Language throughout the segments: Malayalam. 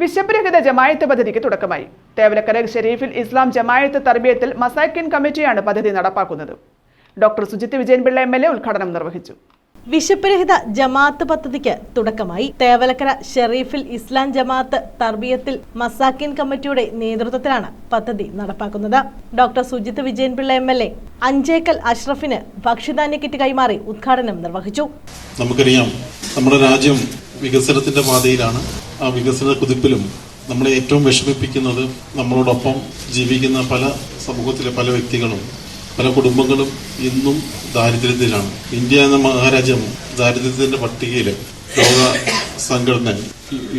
വിശപ്പ് രഹിത ജമായത്ത് പദ്ധതിക്ക് തുടക്കമായി. തേവലക്കര ഷെരീഫിൽ ഇസ്ലാം ജമായത്ത് തർബിയത്തിൽ മസാക്കിൻ കമ്മിറ്റിയാണ് പദ്ധതി നടപ്പാക്കുന്നത്. Doctor Sujith Vijayanpillai M L A ഉദ്ഘാടനം നിർവഹിച്ചു. വിശപ്പുരഹിത ജമാഅത്ത് പദ്ധതിക്ക് തുടക്കമായി തേവലക്കര ഷെറീഫിൽ ഇസ്ലാം ജമാഅത്ത് തർബിയത്തിൽ മസാക്കിൻ കമ്മിറ്റിയുടെ നേതൃത്വത്തിലാണ് പദ്ധതി നടപ്പാക്കുന്നത്. Doctor Sujith Vijayanpillai M L A Anchekkal അഷ്റഫിന് ഭക്ഷ്യധാന്യ കിറ്റ് കൈമാറി ഉദ്ഘാടനം നിർവഹിച്ചു. നമുക്കറിയാം നമ്മുടെ രാജ്യം വികസനത്തിന്റെ പാതയിലാണ്. ആ വികസന കുതിപ്പിലും നമ്മളെ ഏറ്റവും വിഷമിപ്പിക്കുന്നത് നമ്മളോടൊപ്പം ജീവിക്കുന്ന പല സമൂഹത്തിലെ പല വ്യക്തികളും പല കുടുംബങ്ങളും ഇന്നും ദാരിദ്ര്യത്തിലാണ്. ഇന്ത്യ എന്ന മഹാരാജ്യം ദാരിദ്ര്യത്തിന്റെ പട്ടികയിൽ ലോക സംഘടന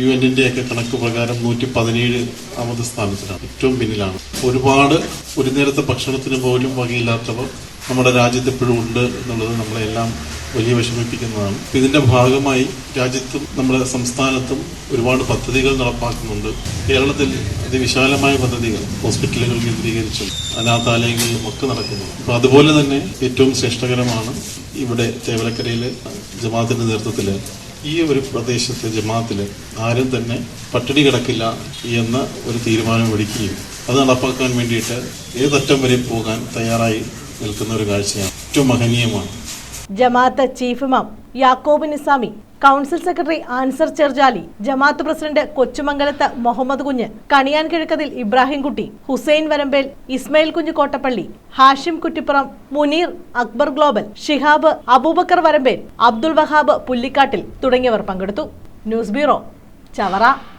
യു എന്നിന്റെ ഒക്കെ കണക്ക് പ്രകാരം നൂറ്റി പതിനേഴ് ആമത് സ്ഥാനത്തിലാണ് ഏറ്റവും പിന്നിലാണ്. ഒരുപാട് ഒരു നേരത്തെ ഭക്ഷണത്തിന് പോലും വകയില്ലാത്തവർ നമ്മുടെ രാജ്യത്ത് ഇപ്പോഴും ഉണ്ട് എന്നുള്ളത് നമ്മളെല്ലാം വലിയ വിഷമിപ്പിക്കുന്നതാണ്. ഇതിന്റെ ഭാഗമായി രാജ്യത്തും നമ്മുടെ സംസ്ഥാനത്തും ഒരുപാട് പദ്ധതികൾ നടപ്പാക്കുന്നുണ്ട്. കേരളത്തിൽ അതിവിശാലമായ പദ്ധതികൾ ഹോസ്പിറ്റലുകൾ കേന്ദ്രീകരിച്ചും അനാഥാലയങ്ങളിലും ഒക്കെ നടക്കുന്നു അപ്പൊ അതുപോലെ തന്നെ ഏറ്റവും ശ്രേഷ്ഠകരമാണ് ഇവിടെ തേവലക്കരയിലെ ജമാഅത്തിന്റെ നേതൃത്വത്തിൽ ഈ ഒരു പ്രദേശത്തെ ജമാഅത്തിൽ ആരും തന്നെ പട്ടിണി കിടക്കില്ല എന്ന ഒരു തീരുമാനം എടുക്കുകയും അത് നടപ്പാക്കാൻ വേണ്ടിയിട്ട് ഏതറ്റം വരെ പോകാൻ തയ്യാറായി നിൽക്കുന്ന ഒരു കാഴ്ചയാണ്. ഏറ്റവും മഹനീയമാണ്. ജമാഅത്ത് ചീഫ് ഇമാം യാക്കോബ് നിസാമി കൗൺസിൽ സെക്രട്ടറി ആൻസർ ചെർജാലി ജമാഅത്ത് പ്രസിഡന്റ് കൊച്ചുമംഗലത്ത് മുഹമ്മദ് കുഞ്ഞ് കണിയാൻ കിഴക്കതിൽ ഇബ്രാഹിംകുട്ടി ഹുസൈൻ വരമ്പേൽ ഇസ്മയിൽ കുഞ്ഞ് കോട്ടപ്പള്ളി ഹാഷിം കുറ്റിപ്പുറം മുനീർ അക്ബർ ഗ്ലോബൽ ഷിഹാബ് അബൂബക്കർ വരമ്പേൽ അബ്ദുൾ വഹാബ് പുല്ലിക്കാട്ടിൽ തുടങ്ങിയവർ പങ്കെടുത്തു. News bureau Chavara.